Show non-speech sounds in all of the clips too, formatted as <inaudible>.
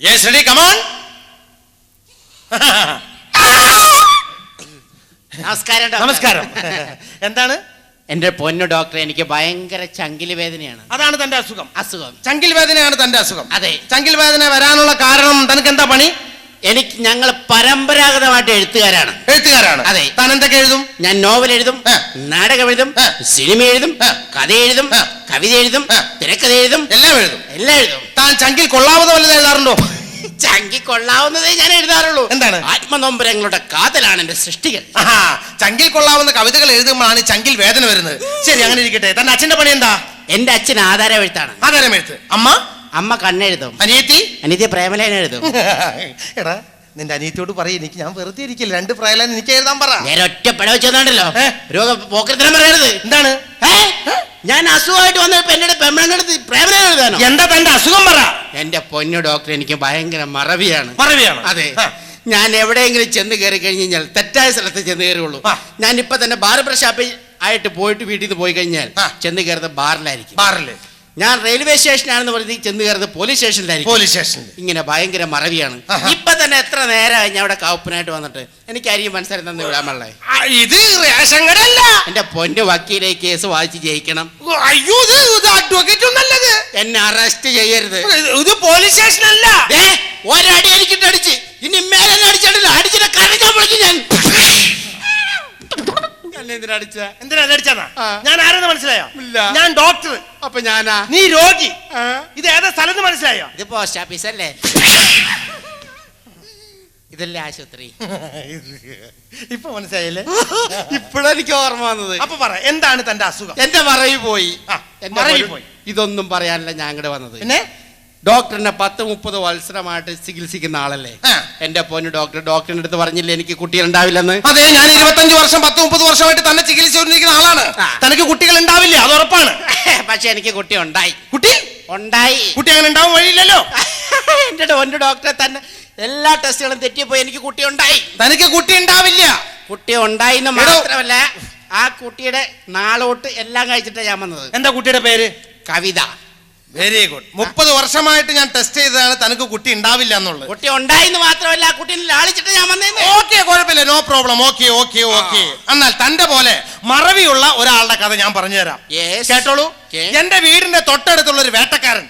Yes Come on. നമസ്കാരം doctor. നമസ്കാരം. എന്താണ്? എന്റെ പൊന്നു ഡോക്ടർ എനിക്ക് ഭയങ്കര ചങ്കിൽ വേദനയാണ്. അതാണ് തന്റെ അസുഖം. അസുഖം. ചങ്കിൽ വേദനയാണ് തന്റെ അസുഖം. അതെ. ചങ്കിൽ വേദന വരാനുള്ള കാരണം തനിക്ക് എന്താ പണി? എനിക്ക് ഞങ്ങൾ പരമ്പരാഗതമായിട്ട് എഴുത്തുകാരാണ്. എഴുത്തുകാരാണ്. അതെ. താൻ എന്തൊക്കെ എഴുതും? ഞാൻ നോവൽ എഴുതും. നാടകം എഴുതും സിനിമ എഴുതും കഥ എഴുതും കവിത എഴുതും തിരക്കഥ എഴുതും എല്ലാം എഴുതും. എല്ലാം എഴുതും. താൻ ചങ്കിൽ കൊള്ളാവുന്ന വല്ലതും എഴുതാറുണ്ടോ? <laughs> ചങ്കി കൊള്ളാവുന്നതേ ഞാൻ എഴുതാറുള്ളൂ. എന്താണ്? ആത്മനൊമ്പരങ്ങളുടെ കാതലാണ് എന്റെ സൃഷ്ടികൾ. ചങ്കിൽ കൊള്ളാവുന്ന കവിതകൾ എഴുതുമ്പോഴാണ് ചങ്കിൽ വേദന വരുന്നത്. ശരി അങ്ങനെ ഇരിക്കട്ടെ. തന്റെ അച്ഛന്റെ പണി എന്താ? എന്റെ അച്ഛൻ ആധാരം എഴുത്താണ് ആധാരം എഴുത്ത് അമ്മ? അമ്മ കണ്ണെഴുതും. അനിയത്തി? അനിയത്തി പ്രേമലേന എഴുതും. <laughs> എടാ നിന്റെ അനിയത്തിയോട് പറയും എനിക്ക് ഞാൻ വെറുതെ ഇരിക്കില്ല. രണ്ട് പ്രായം എനിക്ക് എഴുതാൻ പറ. ഞാൻ ഒറ്റ പിഴ വെച്ചോണ്ടല്ലോ രോഗം പോക്കരത്തിനും പറയരുത്. എന്താണ്? ഞാൻ അസുഖമായിട്ട് വന്ന എന്നോട് പെമ്മണെടുത്ത് പ്രേമലേന എഴുതാനോ? എന്താ തന്റെ അസുഖം പറ. എന്റെ പൊന്നു ഡോക്ടർ എനിക്ക് ഭയങ്കര മറവിയാണ്. മറവിയാണ്? അതെ. ഞാൻ എവിടെയെങ്കിലും ചെന്ന് കയറി കഴിഞ്ഞ് കഴിഞ്ഞാൽ തെറ്റായ സ്ഥലത്ത് ചെന്ന് കയറുള്ളൂ. ഞാൻ ഇപ്പൊ തന്നെ ബാർ ഷാപ്പിൽ ആയിട്ട് പോയിട്ട് വീട്ടിൽ നിന്ന് പോയി കഴിഞ്ഞാൽ. ചെന്ന് കയറുന്നത് ബാറിലായിരിക്കും. ബാറിൽ. ഞാൻ റെയിൽവേ സ്റ്റേഷനാണെന്ന് പറഞ്ഞ് ചെന്ന് കയറുന്നത് പോലീസ് സ്റ്റേഷനിലായിരിക്കും. പോലീസ് സ്റ്റേഷനിൽ ഇങ്ങനെ ഭയങ്കര മറവിയാണ്. ഇപ്പൊ തന്നെ എത്ര നേരമായി ഞാൻ അവിടെ കാവപ്പനായിട്ട് വന്നിട്ട്? എനിക്കായിരിക്കും മനസ്സിലായി തന്നെ വിടാൻ പാടില്ലേ ഇത് റേഷൻ കടല്ല എന്റെ പൊന്നു വക്കീലെ കേസ് വായിച്ച് ജയിക്കണം. അയ്യോ ഇത് അഡ്വക്കേറ്റ് ഒന്നല്ലത് എന്നെ അറസ്റ്റ് ചെയ്യരുത്. ഇത് പോലീസ് സ്റ്റേഷൻ അല്ല ദേ, ഒരടി എനിക്കിട്ട് അടിച്ച്. ഇനി മേലെ അടിച്ചിട്ടില്ല അടിച്ചിട്ട് വിളിക്കും ഞാൻ. എന്തിനാ അടിച്ച എന്തിനാ അടിച്ചാ. ഞാൻ ആരെന്ന് മനസ്സിലായോ? ഇല്ല. ഞാൻ ഡോക്ടർ. അപ്പൊ ഞാനാ? നീ രോഗി. ഇത് ഏതാ സ്ഥലത്ത് മനസ്സിലായോ? ഇത് പോസ്റ്റ് ഓഫീസ് അല്ലേ? ഇതല്ലേ ആശുപത്രി. <laughs> ഇപ്പൊ മനസ്സിലായില്ലേ? <laughs> ഇപ്പോഴെനിക്ക് ഓർമ്മ വന്നത്. അപ്പൊ പറ എന്താണ് തന്റെ അസുഖം? എന്റെ മറവി പോയി. എന്റെ മറവി പോയി. ഇതൊന്നും പറയാനല്ല ഞാൻ ഇവിടെ വന്നത്. പിന്നെ? ഡോക്ടറിനെ പത്ത് മുപ്പത് വത്സരമായിട്ട് ചികിത്സിക്കുന്ന ആളല്ലേ. എന്റെ പോന് ഡോക്ടർ ഡോക്ടറിന്റെ അടുത്ത് പറഞ്ഞില്ലേ എനിക്ക് കുട്ടികൾ ഉണ്ടാവില്ലെന്ന്? അതെ ഞാൻ ഇരുപത്തഞ്ച് വർഷം പത്ത് മുപ്പത് വർഷമായിട്ട് തന്നെ ചികിത്സിച്ചുകൊണ്ടിരിക്കുന്ന ആളാണ്. തനിക്ക് കുട്ടികൾ ഉണ്ടാവില്ല അത് ഉറപ്പാണ്. <laughs> പക്ഷെ എനിക്ക് കുട്ടി ഉണ്ടായി. കുട്ടി? ഉണ്ടായി. കുട്ടി അങ്ങനെ ഉണ്ടാവാൻ വഴിയില്ലല്ലോ. <laughs> എന്റെ പൊന്നു ഡോക്ടറെ തന്നെ എല്ലാ ടെസ്റ്റുകളും തെറ്റിപ്പോയി എനിക്ക് കുട്ടി ഉണ്ടായി. തനിക്ക് കുട്ടി ഉണ്ടാവില്ല. കുട്ടി ഉണ്ടായി എന്ന് മാത്രമല്ല ആ കുട്ടിയുടെ നാളോട്ട് എല്ലാം കഴിച്ചിട്ടാണ് ഞാൻ വന്നത്. എന്താ കുട്ടിയുടെ പേര്? കവിത. വെരി ഗുഡ് മുപ്പത് വർഷമായിട്ട് ഞാൻ ടെസ്റ്റ് ചെയ്തതാണ്. തനിക്ക് കുട്ടി ഉണ്ടാവില്ല എന്നുള്ളത്. കുട്ടി ഉണ്ടായിന്ന് മാത്രമല്ല ആ ലാളിച്ചിട്ട് ഞാൻ വന്നേ ഓക്കെ കുഴപ്പമില്ല. No problem okay okay okay എന്നാൽ തന്റെ പോലെ മറവിയുള്ള ഒരാളുടെ കഥ ഞാൻ പറഞ്ഞുതരാം. കേട്ടോളൂ. എന്റെ വീടിന്റെ തൊട്ടടുത്തുള്ള ഒരു വേട്ടക്കാരൻ.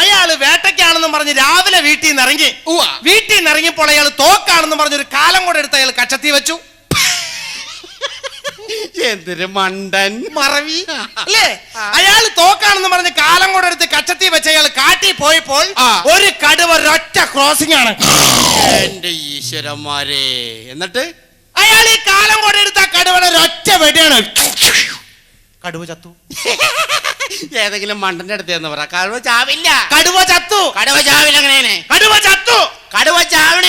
അയാൾ വേട്ടയ്ക്കാണെന്നും പറഞ്ഞ് രാവിലെ വീട്ടിൽ നിന്ന് ഇറങ്ങി. വീട്ടിൽ നിന്ന് ഇറങ്ങിയപ്പോൾ അയാൾ തോക്കാണെന്നും പറഞ്ഞ് ഒരു കാലം കൂടെ എടുത്ത് അയാൾ കച്ചത്തി വെച്ചു. എന്തൊരു മണ്ടൻ. മറവി. അല്ലേ? അയാൾ തോക്കാണെന്ന് പറഞ്ഞ് കാലം കൂടെ എടുത്ത് കച്ചത്തി വെച്ച് അയാൾ കാട്ടി പോയപ്പോൾ. ഒരു കടുവ ഒറ്റ ക്രോസിംഗ് ആണ്. എന്റെ ഈശ്വരന്മാരെ. എന്നിട്ട്? അയാൾ ഈ കാലം കൂടെ എടുത്ത കടുവ കടുവയുടെ ഒരൊറ്റ വെടിയാണ്. കടുവ ചത്തു. ഏതെങ്കിലും മണ്ടന്റെ അടുത്ത് എന്ന് പറ. കടുവ ചാവില്ല. കടുവ ചത്തു. കടുവ ചാവില്ല എങ്ങനെ കടുവ ചത്തു. കടുവ ചാവണ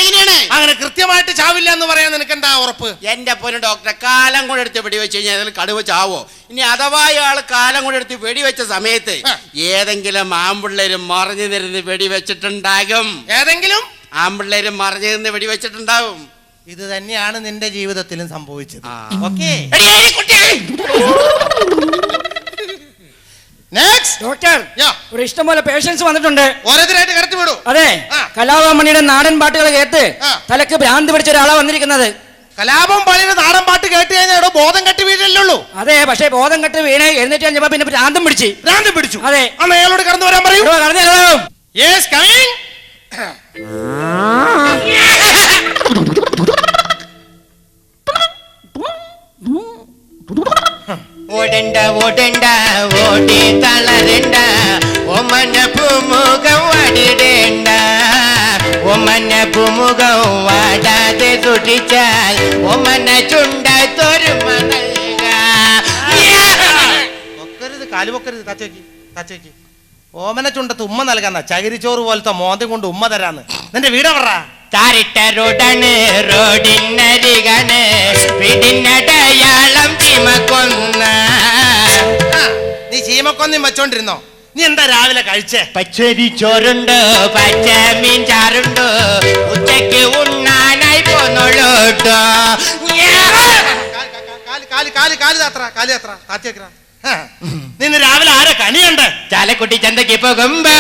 അങ്ങനെ കൃത്യമായിട്ട് ചാവില്ല എന്ന് പറയാൻ നിനക്ക് എന്താ ഉറപ്പ്? എന്റെ പൊന്നു ഡോക്ടറെ കാലം കൂടെ എടുത്ത് വെടിവെച്ച് കഴിഞ്ഞാൽ അതിൽ കടുവ ചാവോ? ഇനി അഥവാ ഇയാൾ കാലം കൂടെ എടുത്ത് വെടിവെച്ച സമയത്ത്. ഏതെങ്കിലും ആമ്പിള്ളേരും മറിഞ്ഞു നിരുന്ന് വെടിവെച്ചിട്ടുണ്ടാകും. ഏതെങ്കിലും? ആമ്പിള്ളേരും മറിഞ്ഞു നിന്ന് വെടിവെച്ചിട്ടുണ്ടാകും. ഇത് തന്നെയാണ് നിന്റെ ജീവിതത്തിലും സംഭവിച്ചത്. ഓക്കെ എടി, എടി, കുട്ടി. നെക്സ്റ്റ് ഡോക്ടർ ഒരു ഇഷ്ടംപോലെ പേഷ്യൻസ് വന്നിട്ടുണ്ട്. ഓരോരുത്തരായിട്ട് കടത്തി വിടൂ. അതെ. കലാഭമണിയുടെ നാടൻ പാട്ടുകൾ കേട്ട് തലക്ക് ഭ്രാന്ത് പിടിച്ച ഒരാളാ വന്നിരിക്കുന്നത്. കലാപം പള്ളിയുടെ നാടൻ പാട്ട് കേട്ട് കഴിഞ്ഞാൽ ബോധം കെട്ടി വീഴല്ലുള്ളൂ അതെ പക്ഷേ ബോധം കെട്ട് വീണേ എഴുന്നേറ്റ് കഴിഞ്ഞപ്പോ പിന്നെ ഭ്രാന്തം പിടിച്ചു. ഭ്രാന്തം പിടിച്ചു. അതെ. അയാളോട് കടന്നു വരാൻ പറയൂ. യെസ് കടന്നു ഓടണ്ട ഓടണ്ട ഓടി തളരണ്ട. ഒമന പൂമുഖം വാടിടേണ്ട ഒമന പൂമുഖം വാടാതെ തുടിച്ചാൽ ഒമന ചുണ്ട തൊരുമ പൊക്കരുത് കാൽ പൊക്കരുത് തച്ചേക്ക് തച്ചേക്ക് ഓമന ചുണ്ടത്ത് ഉമ്മ നൽകാന്ന ചകിരിച്ചോറ് പോലത്തെ മോന്തി കൊണ്ട് ഉമ്മ തരാന്ന്. നിന്റെ വീട് പറ താരിട്ട റോഡാണ് റോഡിനരികാണ്. നീ ചീമക്കൊന്നും വെച്ചോണ്ടിരുന്നോ? നീ എന്താ രാവിലെ കഴിച്ചേ? പച്ചരി ചോറുണ്ട് പച്ച മീൻ ചാറുണ്ട്. ഉച്ചയ്ക്ക് ഉണ്ണാനായി ഹ, നിന്ന് രാവിലെ ആരെ കണിയുണ്ട് ചാലക്കുട്ടി ചന്തക്ക് പോകുമ്പോ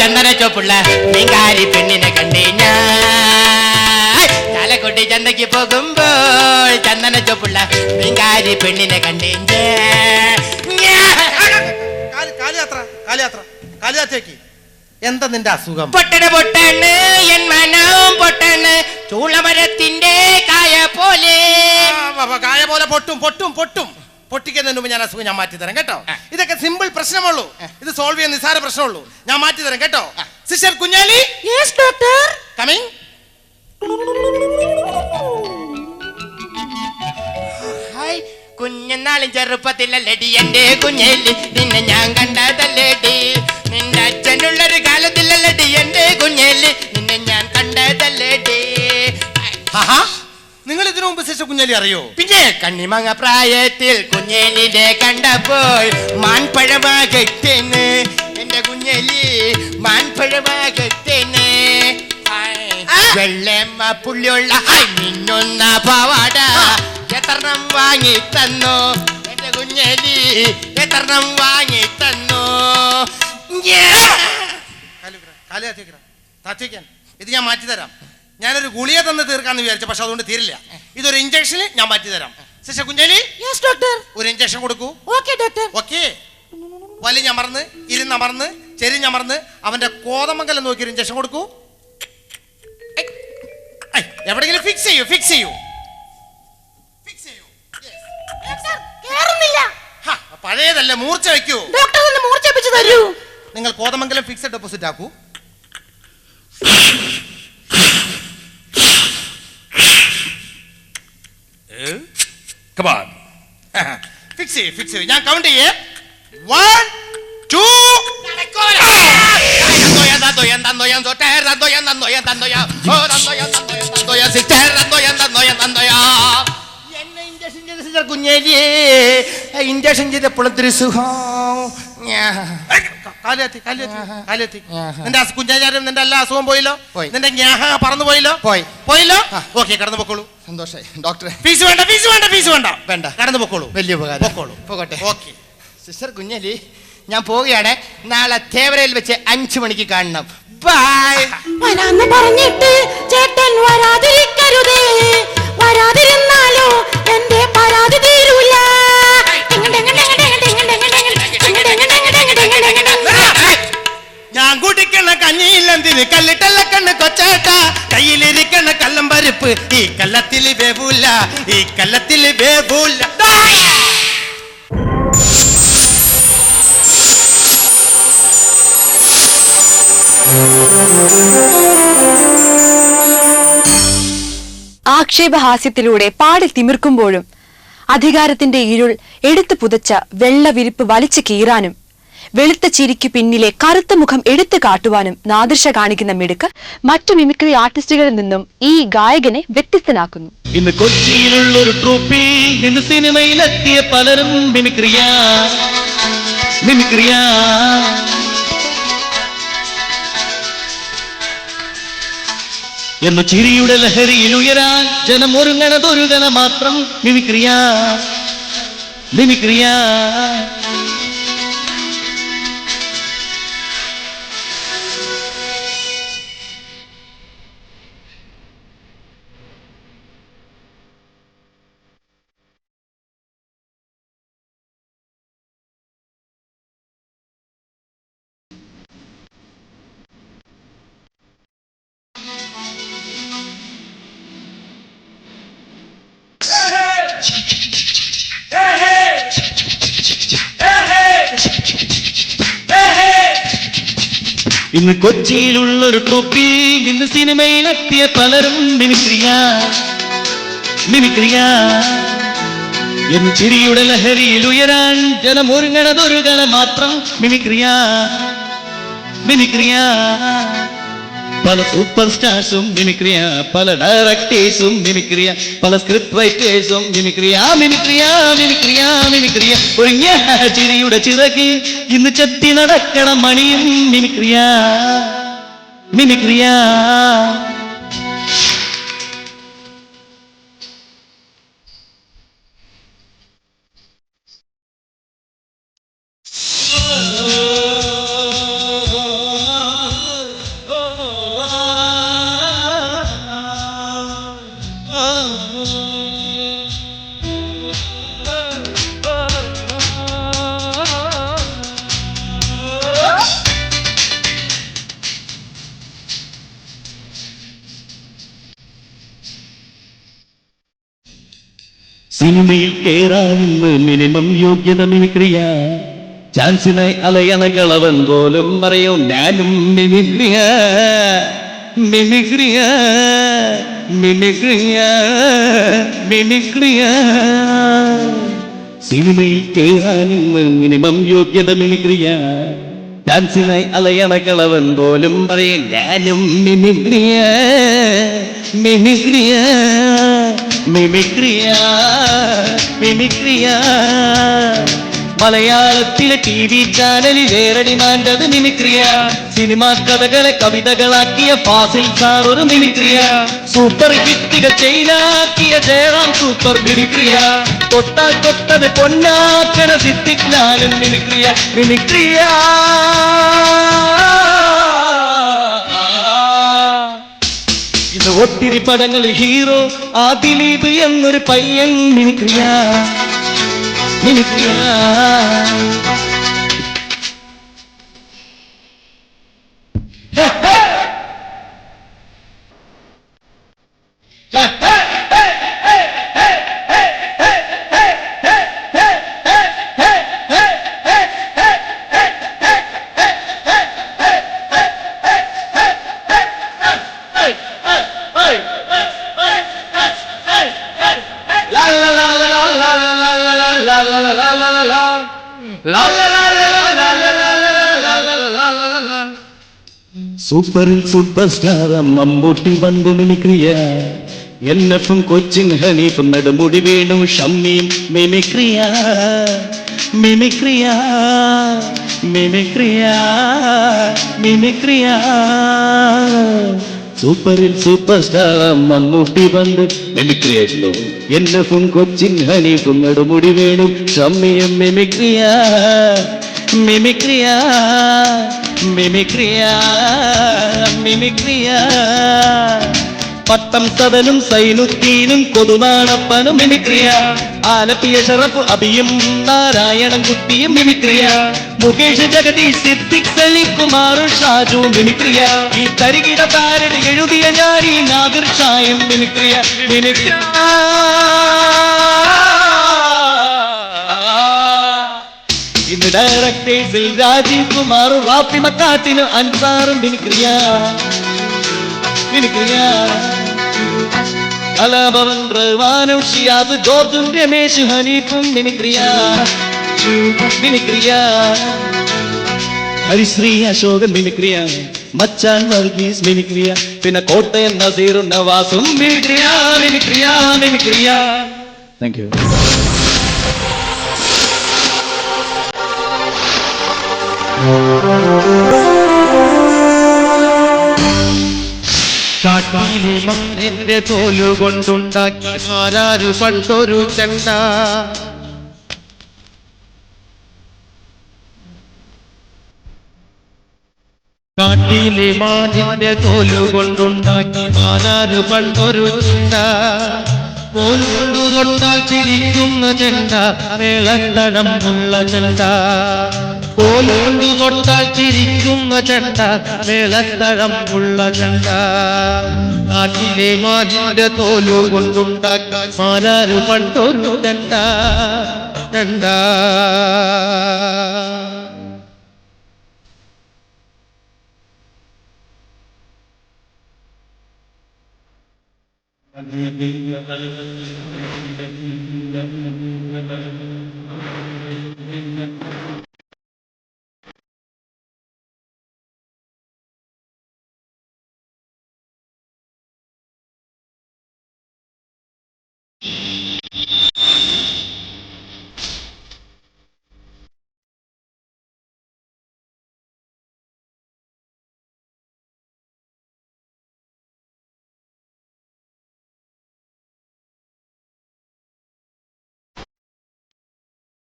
ചന്ദന ചോപ്പുള്ള മീൻകാരി പെണ്ണിനെ കണ്ടേ ഞാൻ. ചാലക്കുട്ടി ചന്തക്ക് പോകുമ്പോൾ ചന്ദന ചോപ്പുള്ള മീൻകാരി പെണ്ണിനെ കണ്ടേ ഞാൻ. കാൽ കാലുയാത്ര. കാലുയാത്ര എന്താ നിന്റെ അസുഖം? പൊട്ടണ പൊട്ടണ് എൻ മനവും പൊട്ടണ് ചൂളമരത്തിന്റെ കായ പോലെ. കായ പോലെ പൊട്ടും പൊട്ടും പൊട്ടും. പൊട്ടിക്കുന്നതിന് മുമ്പ് ഞാൻ അസുഖം ഞാൻ മാറ്റി തരാം കേട്ടോ? ഇതൊക്കെ സിമ്പിൾ പ്രശ്നമുള്ളൂ ഇത് സോൾവ് ചെയ്യാൻ നിസാര പ്രശ്നമുള്ളൂ ഞാൻ മാറ്റി തരാം കേട്ടോ? സിസ്റ്റർ കുഞ്ഞാലി? ഡോക്ടർ കമ്മിങ് കുഞ്ഞനാളും ചെറുപ്പത്തിലല്ലടി എന്റെ കുഞ്ഞേലി നിന്നെ ഞാൻ കണ്ടതല്ലേടി. നിന്റെ അച്ഛനുള്ളൊരു കാലത്തിലല്ലടി എന്റെ കുഞ്ഞേലി നിന്നെ ഞാൻ കണ്ടതല്ലേടി. നിങ്ങൾ ഇതിനു മുമ്പ് ശേഷം കുഞ്ഞേലി അറിയോ? പിന്നെ കണ്ണിമങ്ങ പ്രായത്തിൽ കുഞ്ഞേലിനെ കണ്ടപ്പോൾ മാൻപഴമാകത്തേന് എന്റെ കുഞ്ഞേലി മാൻപഴമാകത്തേന് വെള്ളമ്മ പുള്ളിയുള്ള മിന്നുന്ന പാവാട. എത്രണ്ണം വാങ്ങി തന്നു? എന്റെ കുഞ്ഞേലി എത്രണ്ണം വാങ്ങി തന്നു? താത്തിക്കാൻ ഇത് ഞാൻ മാറ്റി തരാം ഞാനൊരു ഗുളിയ തന്ന് തീർക്കാന്ന് വിചാരിച്ചു പക്ഷെ അതുകൊണ്ട് തീരില്ല. ഇതൊരു ഇഞ്ചക്ഷന് ഞാൻ മാറ്റി തരാം ശശ കുഞ്ഞാലി യെസ് ഡോക്ടർ ഒരു ഇഞ്ചക്ഷൻ കൊടുക്കൂ. ഓക്കെ ഡോക്ടർ ഓക്കെ വലി ഞമർന്ന് ഇരുന്നമർന്ന് ചെരിഞ്ഞമർന്ന് അവന്റെ കോതമംഗലം നോക്കി ഒരു ഇഞ്ചക്ഷൻ കൊടുക്കൂ എവിടെങ്കിലും ഫിക്സ് ചെയ്യൂ ഫിക്സ് ചെയ്യൂ. പഴയതല്ലേ മൂർച്ച വെക്കൂ ഡോക്ടർ ഒന്ന് മൂർച്ചപ്പിച്ച് തരൂ നിങ്ങൾ കോതമംഗലം ഫിക്സഡ് ഡെപ്പോസിറ്റ് ആക്കൂ ഫിക്സ് ചെയ്യൂ ഫിക്സ് ചെയ്യൂ ഞാൻ കൗണ്ട് ചെയ്യേ വൺ ടു കുഞ്ഞേലിയേ ഇഞ്ചക്ഷൻ ചെയ്തപ്പോഴും ഒരു സുഖം. കാലെത്തി കാലെത്തി ചെയ്തപ്പോഴും തിരുസുഖം നിന്റെ കുഞ്ഞാചാരം നിന്റെ എല്ലാ അസുഖം പോയില്ലോ? പോയി. നിന്റെ ഞാഹ പറന്നു പോയില്ലോ? പോയി. പോയില്ലോ. ഓക്കെ കടന്നു പൊക്കോളൂ. സന്തോഷായി. ഡോക്ടറെ. ഫീസ് വേണ്ട ഫീസ് വേണ്ട ഫീസ് വേണ്ട. വേണ്ട. കടന്നു പൊക്കോളൂ. വലിയ ഉപകാരം. പൊക്കോളൂ. പോകട്ടെ. ഓക്കെ. സിസ്റ്റർ കുഞ്ഞലി ഞാൻ പോവുകയാണ്. നാളെ തേവരയിൽ വെച്ച് അഞ്ചു മണിക്ക് കാണണം. ബൈ. വരാന്ന് പറഞ്ഞിട്ട് ചേട്ടൻ വരാതിരിക്കരുതേ. വരാതിരുന്നാലോ എന്റെ പരാതി തീരൂല. ഞാൻ കുടിക്കണ കഞ്ഞിയില്ലെന്തിന്? കല്ലിട്ടല്ല കണ്ണ് കൊച്ചേട്ട. കയ്യിലിരിക്കണ കല്ലം പരിപ്പ് ഈ കല്ലത്തിൽ വേവൂല. ഈ കല്ലത്തിൽ വേവൂല. ആക്ഷേപഹാസ്യത്തിലൂടെ പാടി തിമിർക്കുമ്പോഴും അധികാരത്തിന്റെ ഇരുൾ എടുത്തു പുതച്ച വെള്ളവിരിപ്പ് വലിച്ചു കീറാനും വെളുത്ത ചിരിക്ക് പിന്നിലെ കറുത്ത മുഖം എടുത്തു കാട്ടുവാനും നാദൃശ കാണിക്കുന്ന മിടുക്ക് മറ്റു മിമിക്രി ആർട്ടിസ്റ്റുകളിൽ നിന്നും ഈ ഗായകനെ വ്യത്യസ്തനാക്കുന്നു. ഇന്ന് കൊച്ചിയിലുള്ളൊരു ട്രൂപ്പി ഇന്ന് സിനിമയിലെത്തിയ പലരും മിമിക്രിയ മിമിക്രിയ. എന്നു ചിരിയുടെ ലഹരിയിൽ ഉയരാൻ ജനം ഒരുങ്ങണതൊരുകണ മാത്രം മിമിക്രിയ മിമിക്രിയ. ഇന്ന് കൊച്ചിയിലുള്ളൊരു ടോപ്പി ഇന്ന് സിനിമയിലെത്തിയ പലരും മിമിക്രിയ മിമിക്രിയ. എൻ ചിരിയുടെ ലഹരിയിൽ ഉയരാൻ ജനം ഒരുങ്ങണതൊരുകണ മാത്രം മിമിക്രിയ മിമിക്രിയ. പല സൂപ്പർ സ്റ്റാർസും മിമിക്രിയ പല ഡയറക്ടേഴ്സും മിമിക്രിയ പല സ്ക്രിപ്റ്റ് റൈറ്റേഴ്സും മിമിക്രിയ മിമിക്രിയ മിമിക്രിയ മിമിക്രിയ ഒരുങ്ങിയ ചിരിയുടെ ചിറകി ഇന്ന് ചെത്തി നടക്കണം മണിയും മിമിക്രിയ മിമിക്രിയ സിനിമയിൽ കേറാനിന്ന് മിനിമം യോഗ്യത മിമിക്രിയ. ചാൻസിനായി അലയണകളവൻ പോലും പറയൂ ഞാനും മിമിക്രിയ മിമിക്രിയ മിമിക്രിയ മിമിക്രിയ. സിനിമയിൽ കേറാനെന്ന് മിനിമം യോഗ്യത മിമിക്രിയ. ഡാൻസിനായി അലയണകളവൻ പോലും പറയും ഞാനും മിമിക്രിയ മിമിക്രിയ. മിമിക്രിയ മിമിക്രിയ. മലയാളത്തിലെ ടി വി ചാനലിൽ ഏറടി മാൻഡത് മിമിക്രിയ. സിനിമാ കഥകളെ കവിതകളാക്കിയ ഫാസിൽ സാർ ഒരു മിമിക്രിയ. സൂപ്പർ ഹിറ്റുകൾ ചെയ്താക്കിയ ജയറാം സൂപ്പർ മിമിക്രിയ. തൊട്ടാൽ തൊട്ടത് പൊന്നാക്കണ സിദ്ധിക്ലാലും മിമിക്രിയ മിമിക്രിയ. ഒത്തിരി പടങ്ങളിൽ ഹീറോ ആ ദിലീപ് എന്നൊരു പയ്യൻ മിമിക്രിയ മിമിക്രിയ സൂപ്പറിൽ സൂപ്പർ സ്റ്റാർ മമ്മൂട്ടി വന്നു മിമിക്രിയ. എന്നപ്പും കൊച്ചിൻ ഹനീഫും നെടുമുടി വീണു ഷമ്മിയും മിമിക്രിയ. മിമിക്രിയ മിമിക്രിയ മിമിക്രിയ. സൂപ്പറിൽ സൂപ്പർ സ്റ്റാർ മമ്മൂട്ടി വന്ന്. മിമിക്രിയായിരുന്നു എന്നപ്പും കൊച്ചിൻ ഹനീഫും നെടുമുടി വേണം. ഷമ്മിയും മിമിക്രിയ മിമിക്രിയ മിമിക്രിയ മിമിക്രിയ പട്ടം സദനും സൈനുദ്ദീനും കൊതുനാണപ്പനും മിമിക്രിയ. ആലപ്പിയ ഷറഫ് അബിയും നാരായണൻ കുട്ടിയും മിമിക്രിയ. മുകേഷ് ജഗതി സിദ്ദിഖ് സലികുമാർ ഷാജു മിമിക്രിയ. ഈ തരികിട താരൻ എഴുതിയ ഞാനീ നാദിർ ഷായും മിമിക്രിയ. മിമിക്രിയ. ഇന്ന് ഡയറക്ടേഴ്സിൽ രാജീവ് കുമാർ മക്കാട്ടിന് അൻസാറും മിമിക്രിയ. മിമിക്രിയ. കലാഭവൻ റഹ്മാനും ഷിയാബ് ജോർജും രമേശ് ഹനീഫും മിമിക്രിയ മിമിക്രിയ ഹരിശ്രീ അശോകൻ മിനിക്രിയ മച്ചാൻ വർഗീസ് മിനിക്രിയ പിന്നെ കോട്ടയം നസീറും നവാസും മിനിക്രിയ മിനിക്രിയ മിനിക്രിയ താങ്ക് യു കാട്ടിലെ മണ്ണിന്റെ തോലു കൊണ്ടുണ്ടാക്കി ആരാരു പണ്ടൊരു ചെണ്ട. കാട്ടിലെ മാനിന്റെ തോലുകൊണ്ടുണ്ടാക്കി ആരാരു പണ്ടൊരു ചെണ്ട. പോലുകൊണ്ടു തൊട്ടാൽ ചിരിക്കുന്ന ചെണ്ട ചെണ്ട. പോലുകൊണ്ടു തൊട്ടാൽ ചിരിക്കുന്ന ചണ്ട മേളത്തടം ഉള്ള ചണ്ട. നാട്ടിലെ മാതിന്റെ തോലു കൊണ്ടുണ്ടാക്കി മാരാരു പണ്ടൊരു ചെണ്ട ചെണ്ട.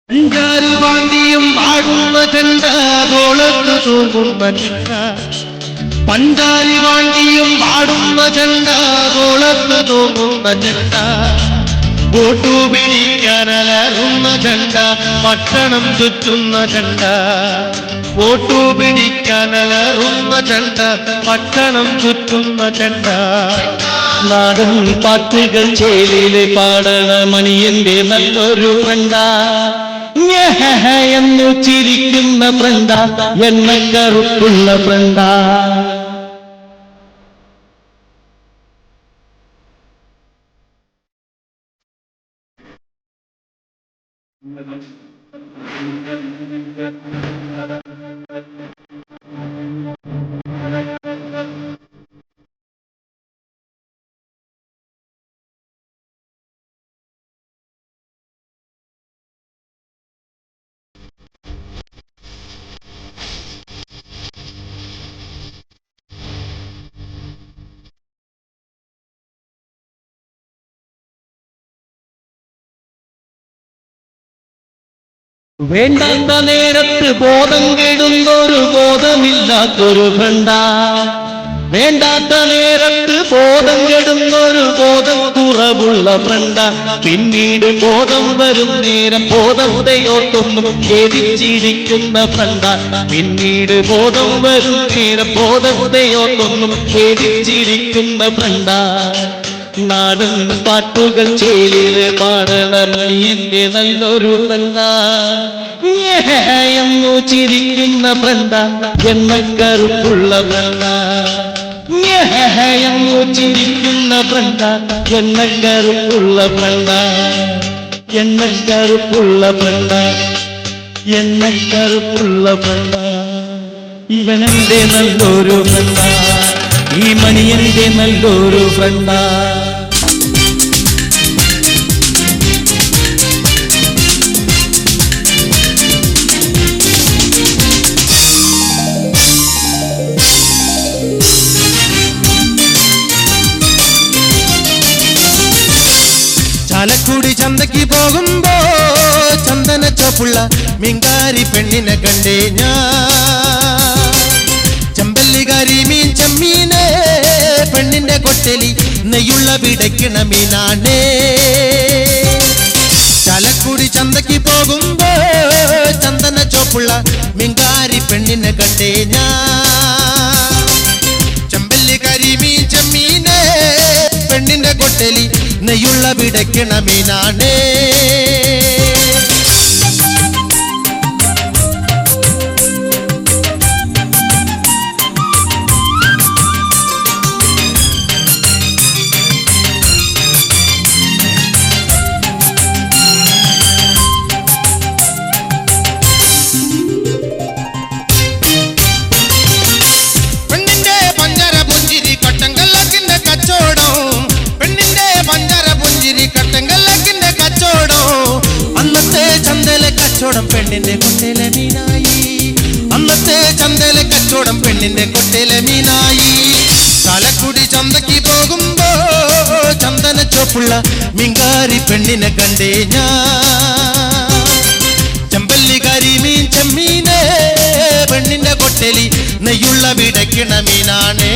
അഞ്ചാറ് പാണ്ടിയും പാടുന്ന ചെണ്ട തോളത്ത് തൂങ്ങുന്ന ചെണ്ട പഞ്ചാരി പാണ്ടിയും പാടുന്ന ചെണ്ട തോളത്ത് തൂങ്ങുന്ന ചെണ്ട വോട്ടു പിടിക്കാനലറുന്ന ചെണ്ട പട്ടണം ചുറ്റുന്ന ചണ്ട വോട്ടു പിടിക്കാനലറുന്ന ചെണ്ട പട്ടണം ചുറ്റുന്ന ചണ്ട നാടൻ പാട്ടുകൾ ചേലിലെ പാടണ മണിയന്റെ നല്ലൊരു വണ്ട. എന്നു ചിരിക്കുന്ന ഫ്രണ്ട എണ്ണക്കറുപ്പുള്ള ഫ്രണ്ട വേണ്ടാത്ത നേരത്ത് ബോധം കെടുന്നൊരു ബോധമില്ലാത്തൊരു ഫ്രണ്ട വേണ്ടാത്ത നേരത്ത് ബോധം കെടുന്നൊരു ബോധം കുറവുള്ള ഫ്രണ്ട പിന്നീട് ബോധം വരും നേരം ബോധമുദയോർത്തൊന്നും ഖേദിച്ചിരിക്കുന്ന ഫ്രണ്ട പിന്നീട് ബോധം വരും നേരം ബോധമുദയോർത്തൊന്നും ഖേദിച്ചിരിക്കുന്ന ഫ്രണ്ട നാടൻ പാട്ടുകൾ ചെയ്തിരെ പാടണം എന്റെ നല്ലൊരു ഫ്രണ്ട എന്നു ചിരിക്കുന്ന ഫ്രണ്ട എന്ന കറുപ്പുള്ള ഫ്രണ്ട എന്നു ചിരിക്കുന്ന ഫ്രണ്ട എന്ന കറുപ്പുള്ള ഫ്രണ്ട എന്ന കറുപ്പുള്ള ഫ്രണ്ട എന്ന കറുപ്പുള്ള ഫ്രണ്ട ഇവനെന്റെ നല്ലൊരു ഫ്രണ്ട ഈ മണിയന്റെ നല്ലൊരു ഫ്രണ്ട ചോപ്പുള്ള മിങ്കാരി പെണ്ണിനെ കണ്ടേ ഞാൻ. ചമ്പല്ലികാരി മീൻ ചമ്മീനേ പെണ്ണിന്റെ കൊട്ടലി നെയ്യുള്ള പിടയ്ക്കണ മീനാണേ. ചലക്കുടി ചന്തയ്ക്ക് പോകുമ്പോ ചന്ദന ചോപ്പുള്ള മിങ്കാരി പെണ്ണിനെ കണ്ടേ ഞാൻ. ചമ്പല്ലികാരി മീൻ ചെമ്മീനെ പെണ്ണിന്റെ കൊട്ടലി നെയ്യുള്ള പിടയ്ക്കണ മീനാണേ. കച്ചോടം പെണ്ണിന്റെ കൊട്ടയിലെ മീനായി. അന്നത്തെ ചന്തയിലെ കച്ചോടം പെണ്ണിന്റെ കൊട്ടയിലെ മീനായി. തലക്കുടി ചന്തയ്ക്ക് പോകുമ്പോ ചന്ദന ചോപ്പുള്ള മിങ്കാരി പെണ്ണിനെ കണ്ടേ ഞാൻ. ചെമ്പല്ലികാരി മീൻ ചെമ്മീനെ പെണ്ണിന്റെ കൊട്ടലി നെയ്യുള്ള വിടയ്ക്കണ മീനാണേ.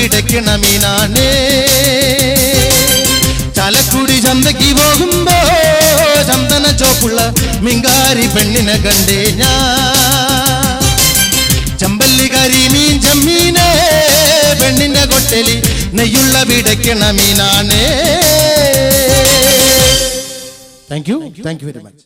നെയ്യുള്ള വിടയ്ക്കണ മീനാണേ. ചലക്കുടി ചന്തയ്ക്ക് പോകുമ്പോ ചന്ദന ചോപ്പുള്ള മിങ്കാരി പെണ്ണിനെ കണ്ടേ ഞാൻ. ചമ്പല്ലികാരി കരിമീൻ ചമ്മീനേ പെണ്ണിന്റെ കൊട്ടലി നെയ്യുള്ള പിടയ്ക്കണ മീനാണേ. Thank you thank you very much